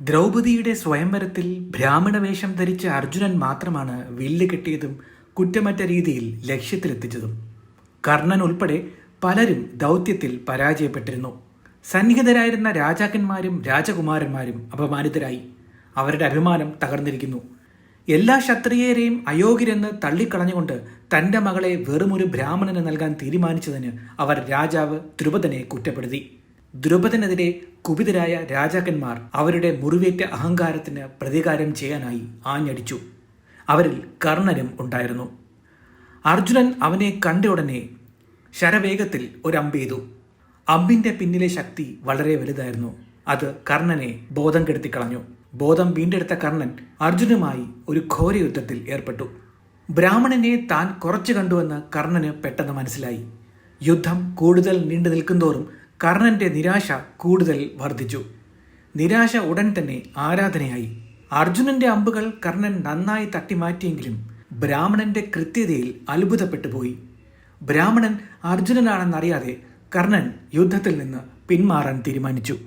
ദ്രൗപദിയുടെ സ്വയംവരത്തിൽ ബ്രാഹ്മണ വേഷം ധരിച്ച അർജുനൻ മാത്രമാണ് വില്ല് കെട്ടിയതും കുറ്റമറ്റ രീതിയിൽ ലക്ഷ്യത്തിലെത്തിച്ചതും. കർണൻ ഉൾപ്പെടെ പലരും ദൗത്യത്തിൽ പരാജയപ്പെട്ടിരുന്നു. സന്നിഹിതരായിരുന്ന രാജാക്കന്മാരും രാജകുമാരന്മാരും അപമാനിതരായി. അവരുടെ അഭിമാനം തകർന്നിരിക്കുന്നു. എല്ലാ ക്ഷത്രിയരെയും അയോഗ്യരെന്ന് തള്ളിക്കളഞ്ഞുകൊണ്ട് തന്റെ മകളെ വെറുമൊരു ബ്രാഹ്മണന് നൽകാൻ തീരുമാനിച്ചതിന് അവർ രാജാവ് ദ്രുപദനെ കുറ്റപ്പെടുത്തി. ദ്രുപദനെതിരെ കുപിതരായ രാജാക്കന്മാർ അവരുടെ മുറിവേറ്റ അഹങ്കാരത്തിന് പ്രതികാരം ചെയ്യാനായി ആഞ്ഞടിച്ചു. അവരിൽ കർണനും ഉണ്ടായിരുന്നു. അർജുനൻ അവനെ കണ്ട ഉടനെ ശരവേഗത്തിൽ ഒരു അമ്പ് അമ്പിന്റെ പിന്നിലെ ശക്തി വളരെ വലുതായിരുന്നു. അത് കർണനെ ബോധം കെടുത്തി കളഞ്ഞു. ബോധം വീണ്ടെടുത്ത കർണൻ അർജുനുമായി ഒരു ഘോര യുദ്ധത്തിൽ ഏർപ്പെട്ടു. ബ്രാഹ്മണനെ താൻ കുറച്ചു കണ്ടുവെന്ന് കർണന് പെട്ടെന്ന് മനസ്സിലായി. യുദ്ധം കൂടുതൽ നീണ്ടു നിൽക്കുന്തോറും കർണന്റെ നിരാശ കൂടുതൽ വർദ്ധിച്ചു. നിരാശ ഉടൻ തന്നെ ആരാധനയായി. അർജുനന്റെ അമ്പുകൾ കർണൻ നന്നായി തട്ടിമാറ്റിയെങ്കിലും ബ്രാഹ്മണന്റെ കൃത്യതയിൽ അത്ഭുതപ്പെട്ടു പോയി. ബ്രാഹ്മണൻ അർജുനനാണെന്നറിയാതെ കർണൻ യുദ്ധത്തിൽ നിന്ന് പിന്മാറാൻ തീരുമാനിച്ചു.